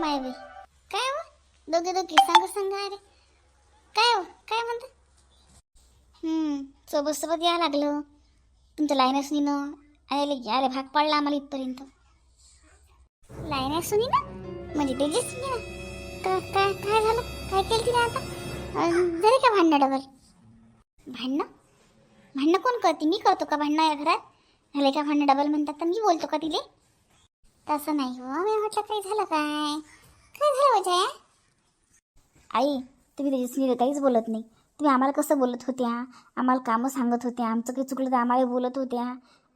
माय बाई. काय हो? दोघे दोघे सांग सांगा अरे. काय हो? काय म्हणता? सोबत सोबत या लागलं तुमचं लाईन असणी ना अरे भाग पडला आम्हाला इथपर्यंत. लाईन असुनी ना म्हणजे तेजस्वी ना का काय काय झालं? काय केलं तिने आता? जरी का भांडणं डबल भांडणं? भांडणं कोण करते? मी करतो का भांडणं या घरात? झाले का भांडणं डबल म्हणतात तर मी बोलतो का तिले? तसं नाही हो. मी म्हटलं काही झालं काय? काय झालं हो वजय आई तुम्ही तेजस्वीला काहीच बोलत नाही. तुम्ही आम्हाला कसं बोलत होत्या? आम्हाला कामं सांगत होत्या. आमचं काही चुकलं तर आम्हाला बोलत होत्या.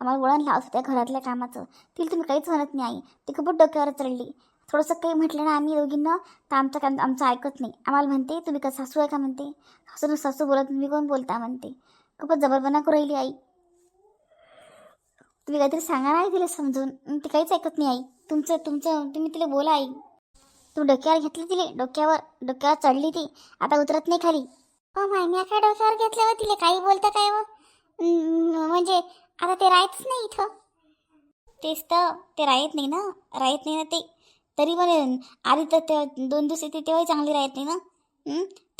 आम्हाला वळण लावत होत्या घरातल्या कामाचं. तिला तुम्ही काहीच म्हणत नाही आई. ती खूपच डोक्यावर चढली थोडंसं काही म्हटलं ना आम्ही दोघींना तर आमचं काम आमचं ऐकत नाही. आम्हाला म्हणते तुम्ही का सासू आहे का? म्हणते. सासू सासू बोलत तुम्ही कोण बोलता? म्हणते. खूपच जबरबना करू राहिली आई. तुम्ही काहीतरी सांगा नाही तिला समजून? ती काहीच ऐकत नाही आई. तुमचं तुमचं तुम्ही तिला बोला आई. तू डोक्यावर घेतली तिले? डोक्यावर डोक्यावर चढली ती? आता उतरत नाही खाली? हो माय मी काय डोक्यावर घेतल्यावर तिला काही बोलता काय व? म्हणजे आता ते राहतच नाही इथं. तेच तर ते राहत नाही ना? राहत नाही ना ते. तरी पण आधी तर ते दोन दिवस येते तेव्हाही चांगली राहत नाही ना?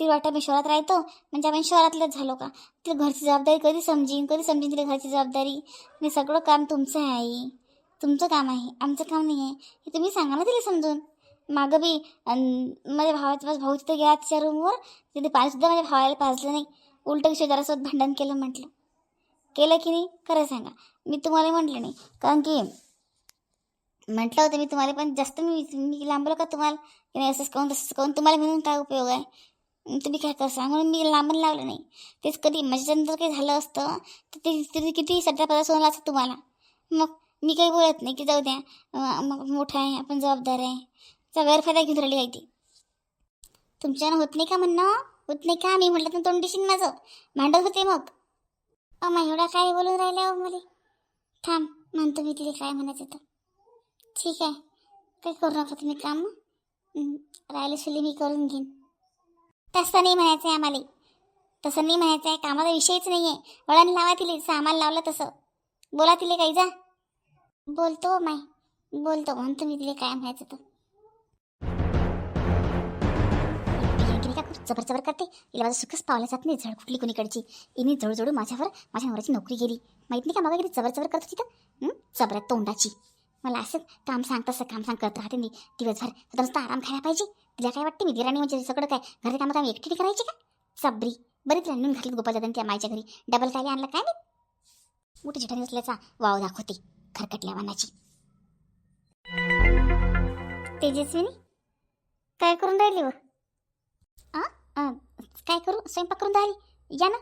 हं? ती वाटतं मी शहरात राहतो? म्हणजे आपण शहरातलंच झालो का? तिला घरची जबाबदारी कधी समजीन? कधी समजीन तिला घरची जबाबदारी? हे सगळं काम तुमचं आहे आई. तुमचं काम आहे. आमचं काम नाही आहे. हे तुम्ही सांगा ना तिला समजून. मागं बी माझ्या भावाचं माझा भाऊ तिथं गेला तिच्या रूमवर तिथे पाणीसुद्धा माझ्या भावाला पाजलं नाही. उलटं शेजारासोबत भांडण केलं म्हटलं. केलं की नाही? खरं सांगा. मी तुम्हाला म्हटलं नाही. कारण की म्हटलं होतं मी तुम्हाला पण जास्त मी मी लांबलो का तुम्हाला? की नाही असंच काऊन तसंच काऊन तुम्हाला म्हणून काय उपयोग आहे? तुम्ही काय कसा म्हणून मी लांबून लावलं नाही. तेच कधी माझ्यानंतर काही झालं असतं तर ते ते किती सध्या पदार्थ होणार असतं तुम्हाला? मग मी काही बोलत नाही की जाऊ द्या. मग मोठा आहे आपण जबाबदार आहे. चा गैरफायदा घेऊन राहिली आहे ती. तुमच्यानं होत नाही का म्हणणं? होत नाही का? मी म्हटलं तर तोंडीशीन माझं. भांडत होते मग. अम्मा एवढा काय बोलून राहिल्या हो मला थांब म्हणतो मी तिथे काय म्हणायचं तर. ठीक आहे. काय करू नका तुम्ही काम. राहिले राहिलं मी करून घेईन. तसं नाही म्हणायचं आहे आम्हाला. तसं नाही म्हणायचं आहे कामाचा विषयच नाही आहे वळण लावा तिले. जसं आम्हाला लावलं तसं. बोला तिले काही जा. बोलतो माय. बोलतो. म्हणतो मी तिले काय म्हणायचं तर. का खूप जबर जबर करते. तिला माझं सुखच पावलं जात नाही. झड कुठली कोणीकडची? इनी जळूजळू माझ्यावर माझ्या नवऱ्याची नोकरी गेली. माहीत नाही का मला किती जबर जबर करत होती तर? हं? जबऱ्यात तोंडाची. मला असं काम सांग तसं काम सांग करत राहते मी. दिवसभर. तर नुसतं आराम खायला पाहिजे. तिला काय वाटते मी दिराणी म्हणजे सगळं काय? घरी कामात आम्ही एकटी करायची का? सबरी. बरीच रांधून घातली गोपाल दादा त्या मायच्या घरी. डबल काय आणलं काय नाही मोठी जिठाणी असल्याचा वाव दाखवते खरकटल्या वानाची. तेजस्विनी काय करून राहिली व? काय करू? स्वयंपाक करून राहिली? या ना.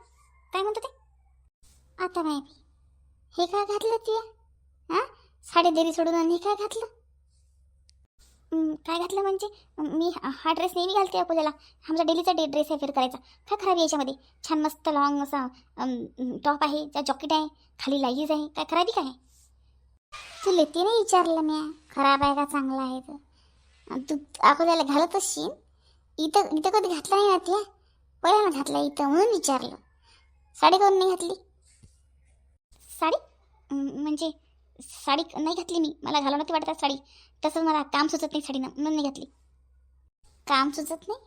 काय म्हणतो ते? आता नाही. हे काय घातलं ती हां साडे देरी सोडून आणि हे काय घातलं? काय घातलं म्हणजे? मी हा हा ड्रेस नेहमी घालते अकोल्याला. आमचा डेलीचा डे ड्रेस आहे फेर करायचा. काय खराब आहे याच्यामध्ये? छान मस्त लॉंग असा टॉप आहे त्या जॉकेट आहे खाली लाईज आहे. काय खराबी काय? तू लेते नाही विचारलं मी खराब आहे का? चांगला आहे तर. तू अकोल्याला घालत असशील? इथं इथं कधी घातला नाही ना ते पहिल्यांदा घातला इथं म्हणून विचारलं. साडी कोण नाही घातली? साडी? म्हणजे साडी नाही घातली मी. मला घालवणं नव्हती वाटतात साडी. तसंच मला काम सुचत नाही साडीनं म्हणून नाही घातली. काम सुचत नाही?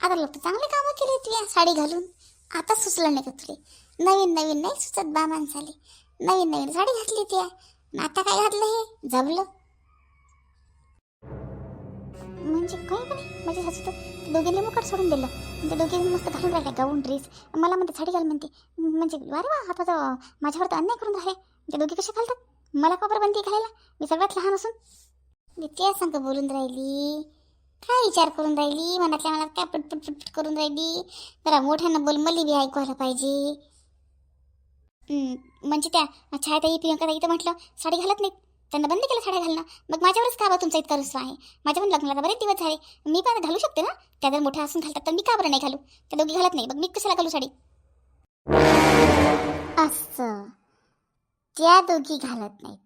आता लोक तर चांगले कामं केले तू साडी घालून. आता सुचलं नाही का तुले? नवीन नवीन नाही सुचत बा माणसाले. नवीन नवीन साडी घातली ती आता काय घातलं हे? जमलं? म्हणजे काय का नाही माझ्या सासू तर दोघींनी मुकट सोडून दिलं. ते दोघींनी मस्त घालून राहिले गाऊन ड्रेस. मला म्हणते साडी घाल म्हणते. म्हणजे अरे वा आता तर माझ्यावर तर अन्याय करून राहिले. ते दोघी कसे घालतात? मला का बरं बनते घालायला? मी सगळ्यात लहान असून. मी त्या संग बोलून राहिली. काय विचार करून राहिली? मनातल्या मनात काय पटपट पटपट करून राहिली? जरा मोठ्यानं बोल मली बी ऐकवायला पाहिजे. म्हणजे त्या छायाताई प्रियंकाताई तर म्हटलं साडी घालत नाहीत. त्यांना बंद केलं साड्या घालणं. मग माझ्यावरच का बा तुमचा इतका रुसवा आहे? माझ्या पण लग्नाला बरेच दिवस झाले. मी पण घालू शकते ना? त्या जर मोठ्या असून घालतात तर मी का बरं नाही घालू? त्या दोघी घालत नाही. मग मी कशाला घालू साडी? असं. त्या दोघी घालत नाहीत.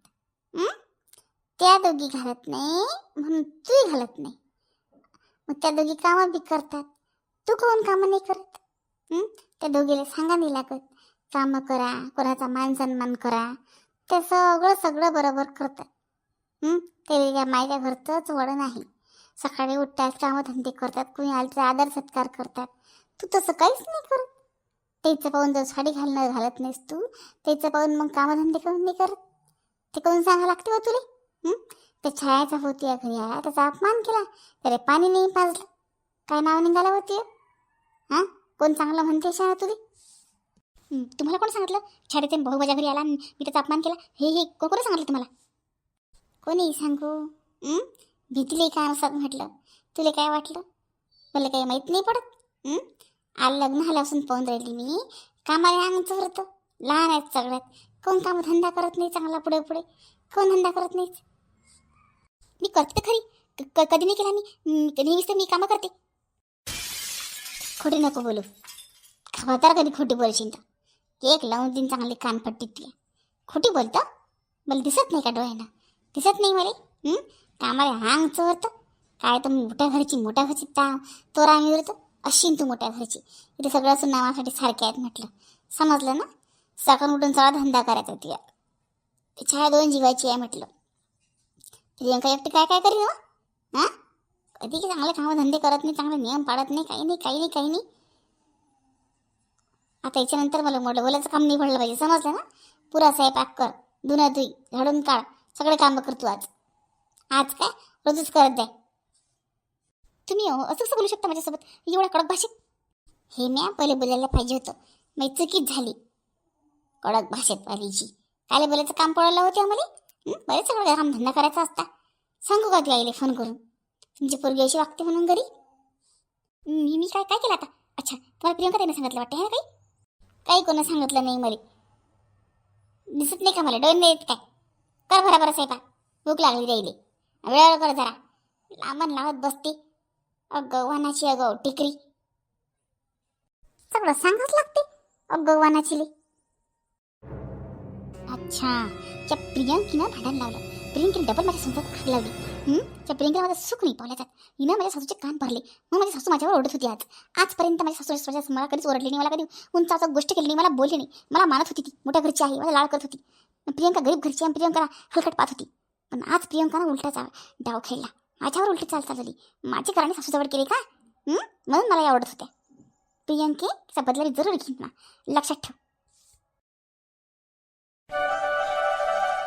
त्या दोघी घालत नाही म्हणून तूही घालत नाही. मग त्या दोघी कामं बी करतात. तू कोण कामं नाही करत? त्या दोघीला सांगा नाही लागत. कामं करा कोणाचा मान सन्मान करा. ते सगळं सगळं बरोबर करतात. ते या मायच्या घरचंच वळण आहे. सकाळी उठतात कामं धंदे करतात कुणी आलं तर आदर सत्कार करतात. तू तसं काहीच नाही करत. त्याचं पाहून जर साडी घालणं घालत नाहीस तू त्याचं पाहून मग कामधंदे करून नाही करत? ते करून सांगा लागते हो तुले? त्या छायाचा होती या घरी म्हणजे आला त्याचा अपमान केला. त्याला पाणी नाही पाजलं. काय नाव निघालं होती हां? कोण चांगलं म्हणते शाळा तुले तुम्हाला कोण सांगितलं? छाडेचे भाऊ माझ्या घरी आला मी त्याचा अपमान केला? हे हे कोण कोणी सांगितलं तुम्हाला? कोणी सांगू. हं? भीतीले काय असतात म्हटलं. तुला काय वाटलं? मला काही माहीत नाही पडत. हं? आलं लग्न झाल्यापासून पाहून राहिली मी. कामाला अंगचं होतं लहान आहेत सगळ्यात. कोण काम धंदा करत नाही चांगला पुढे पुढे? कोण धंदा करत नाही मी करते तर खरी. क- कधी नाही केला मी. हं, नेहमीच तर मी कामं करते. खोटे नको बोलू. खबर कधी खोटी बोलशील तर. एक लावून दिन चांगली कानपट्टी ती खोटी बोलतं? मला दिसत नाही का डोळ्यानं? दिसत नाही मला? हं? कामाला हांग होतं काय तर मोठ्या घरची मोठ्या घरची ता तोरा आम्ही उरतो अशीन तू मोठ्या घरची. इथे सगळं असून नावासाठी सारखे आहेत म्हटलं. समजलं ना? सकाळ उठून सगळा धंदा करायचा ती छाया दोन जीवाची आहे म्हटलं. प्रियंका एकटी काय काय करी हो? हां? कधी की चांगले कामं धंदे करत नाही चांगले नियम पाळत नाही काही नाही काही नाही काही नाही. आता याच्यानंतर मला मोठं बोलायचं काम नाही पडलं पाहिजे समजलं ना? पुरा स्वयंपाक कर धुना धुई झाडून काढ सगळे कामं करतो आज. आज काय? रोजच करत जाय तुम्ही अहो, असं कसं बोलू शकता माझ्यासोबत? एवढ्या कडक भाषेत? हे म्या पहिले बोलायला पाहिजे होतं. मग चुकीच झाली? कडक भाषेत पाहिजे काले बोलायचं काम पडलं होते आम्हाला? बरेच सगळं काम धंदा करायचा असता. सांगू का ती आईले फोन करून? तुमची पोरगी अशी वागते म्हणून घरी? मी मी काय काय केलं आता? अच्छा तुम्हाला प्रियंका त्यांना सांगितलं वाटतं ना काही काही कोणा सांगितलं नाही मला. दिसत नाही का मला? डोळे नाही येत काय? कर भरा बरं साहेबा. भूक लागली राहिली. वेळेवर कर जरा. लांबण लावत बसते. अगं वानाची अगं टिकरी. सगळं सांगत लागते. अगं वानाची अच्छा. त्या प्रियंकीनं भांडण लावलं. प्रियंकीने डबल माझ्या संसारात आग लावली त्या प्रियंकीला माझं सुख नाही पावल्याचा हिनं माझ्या सासूचे कान भरले. मग माझी सासू माझ्यावर ओढत होती आज. आजपर्यंत माझ्या सासू माझ्या मला कधीच ओरडली नाही. मला कधी उंचा गोष्ट केली नाही. मला बोलली नाही. मला मानत होती ती. मोठ्या घरची आहे. मला लाड करत होती. प्रियंका गरीब घरची आणि प्रियंकाला हलकट पाहत होती. पण आज प्रियंकानं उलटा चाल डाव खेळला. माझ्यावर उलटी चाल चालली. माझी कराने सासूजवळ केली का? म्हणून मला या आवडत होत्या. प्रियंकेचा तिचा बदला मी जरूर घेईन ना. लक्षात ठेव.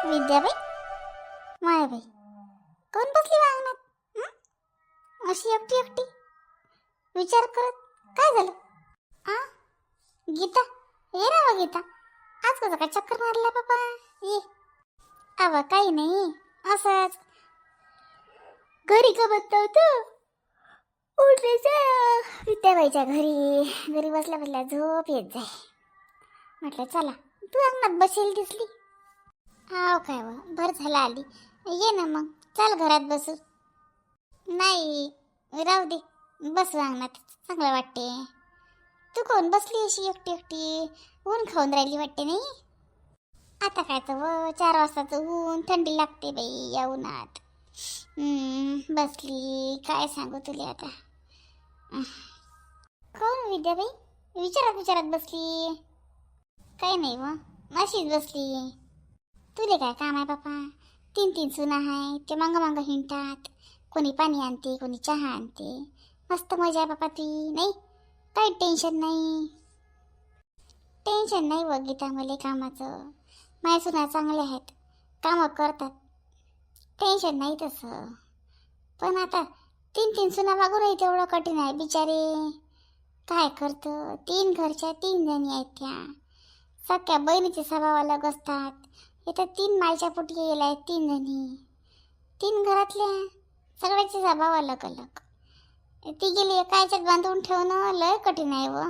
विद्याबाई? मायाबाई. कोण बसली वागण्यात अशी एकटी एकटी? विचार करत काय झालं? आ? गीता? ये ना गीता. आज कसं काय चक्कर मारला बाबा? ये. अवा काही नाही. असंच. घरी का बसतो उठलेच विद्याबाईच्या घरी. घरी बसल्या बसल्या झोप येत जाय. म्हटलं चला. तू अंगणात बसेल दिसली. हाव काय व बरं झालं आली. ये ना मग चल घरात बसू. नाही राहू दे बसू अंगणात चांगलं वाटते तू कोण बसली अशी एकटी एकटी? ऊन खाऊन राहिली वाटते नाही? आता काय तर व चार वाजताचं ऊन थंडी लागते बाई या उन्हात. बसली काय सांगू तुला आता? कोण विद्याबाई विचारत विचारत बसली. काही नाही व अशीच बसली. तुले काय काम आहे बापा? तीन तीन सुना आहे ते मांग मांग हिंडतात. कोणी पाणी आणते कोणी चहा आणते. मस्त मजा आहे बापा ती नाही? काही टेन्शन नाही. टेन्शन नाही व गीता मला कामाचं. माझ्या सुना चांगले आहेत. कामं करतात. टेन्शन नाही तसं. पण आता तीन तीन सुना मागून आहे तेवढं कठीण आहे बिचारे. काय करतं? तीन घरच्या तीन जणी आहेत त्या. सख्या बहिणीचे स्वभावाला अलग असतात इथं तीन मायच्या पोटी गेल्या आहेत तीन जणी. तीन घरातल्या सगळ्याचे स्वभाव अलग अलग. ती गेली कायच्यात बांधून ठेवणं लय कठीण आहे व.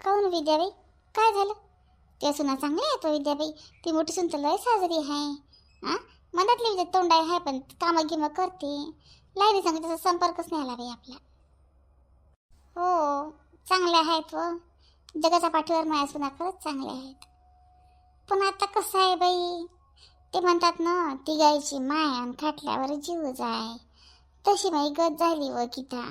काऊन विद्याबाई? काय झालं? त्या सुना चांगल्या आहेत विद्याबाई. ती मोठी सुन तर लय साजरी आहे. हां मनातली विद्या तोंड आहे पण कामं गिमं करते. लाईनी सांगते तसा संपर्कच नाही आला बाई आपला. हो चांगल्या आहेत व. जगाच्या पाठीवर माया सुना खरंच चांगल्या आहेत. पण आता कसं आहे बाई? ते म्हणतात ना ती गायची माय आणि खाटल्यावर जीव जाय. तशी माई गत झाली व गीता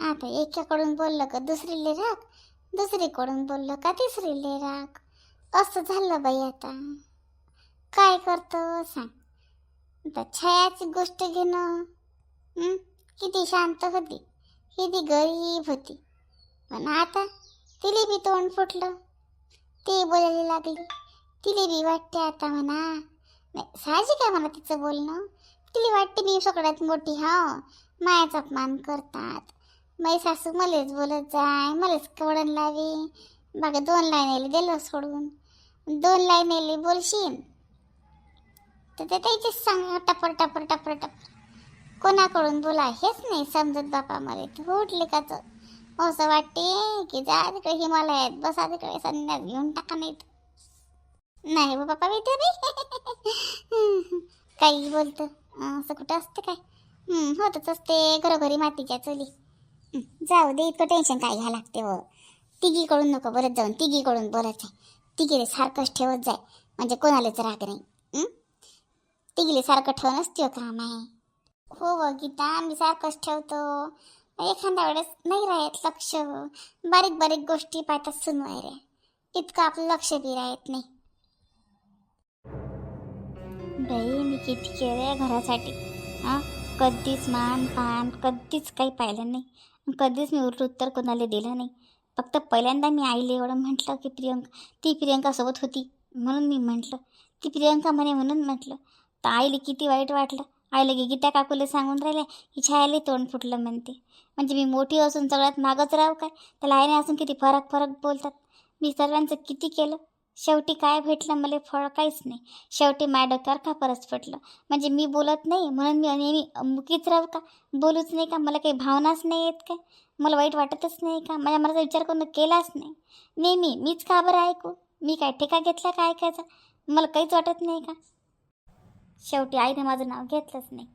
आता एकाकडून बोललं का दुसरीले राग? दुसरीकडून बोललं का तिसरीले राग? असं झालं बाई आता. काय करतो सांग? आता छायाची गोष्ट घेणं किती शांत होती. किती गरीब होती. पण आता तिला बी तोंड फुटलं. ते बोलायला लागली. तिला बी वाटते आता म्हणा. नाही साहजिक आहे मला तिचं बोलणं. तिला वाटते मी सगळ्यात मोठी हा. मायाचा अपमान करतात. माझी सासू मलेच बोलत जाय मलाच कवडण लावी. बाकी दोन लाईन दिलं सोडून. दोन लाईन बोलशील? तर ते त्याचेच सांग टपर टपर टपर टपर. कोणाकडून बोला हेच नाही समजत बापा मला. तू उठले काच असं वाटते की जा तिकडे हिमालयात बसा तिकडे संन्यास घेऊन टाका नाही तर. नाही हो बापा मी काही बोलतं. असं कुठं असतं काय? होतच असते. घरोघरी मातीच्या चुली. जाऊ दे इतकं टेन्शन काय घ्या लागते व तिघीकडून नको बरंच जाऊन तिघीकडून बोलत आहे तिघीले सारखंच ठेवत जाय. म्हणजे कोणालाच राग नाही. तिघीले सारखं ठेवणंच तो काम आहे हो व गीता मी सारखंच ठेवतो. एखाद्या वेळेस नाही राहत लक्ष. बारीक बारीक गोष्टी पाहतात सुनवाय रे इतकं आपलं लक्ष बी राहत नाही. बाई मी किती केले घरासाठी. हां? कधीच मान पान कधीच काही पाहिलं नाही. कधीच मी उलट उत्तर कोणाला दिलं नाही. फक्त पहिल्यांदा मी आईला एवढं म्हटलं की प्रियंका ती प्रियंकासोबत होती म्हणून मी म्हटलं. ती प्रियंका म्हणे म्हणून म्हटलं. तर आईला किती वाईट वाटलं. आईला की गीता काकूला सांगून राहिल्या की छायाला तोंड फुटलं म्हणते. म्हणजे मी मोठी असून सगळ्यात मागच राहू काय? त्याला आईने असून किती फरक फरक बोलतात? मी सर्वांचं किती केलं? शेवटी काय भेटलं मला फळ काहीच नाही. शेवटी माझ्या डोक्यावर का परत पडलं म्हणजे मी बोलत नाही म्हणून मी नेहमी मुकीच राहू का? बोलूच नाही का? मला काही भावनाच नाही येत काय मला वाईट वाटतच नाही का? माझ्या मनाचा विचार करून केलाच नाही. नेहमी मीच का बरं ऐकू? मी काय ठेका घेतला का ऐकायचा? मला काहीच वाटत नाही का? शेवटी आईने माझं नाव घेतलंच नाही.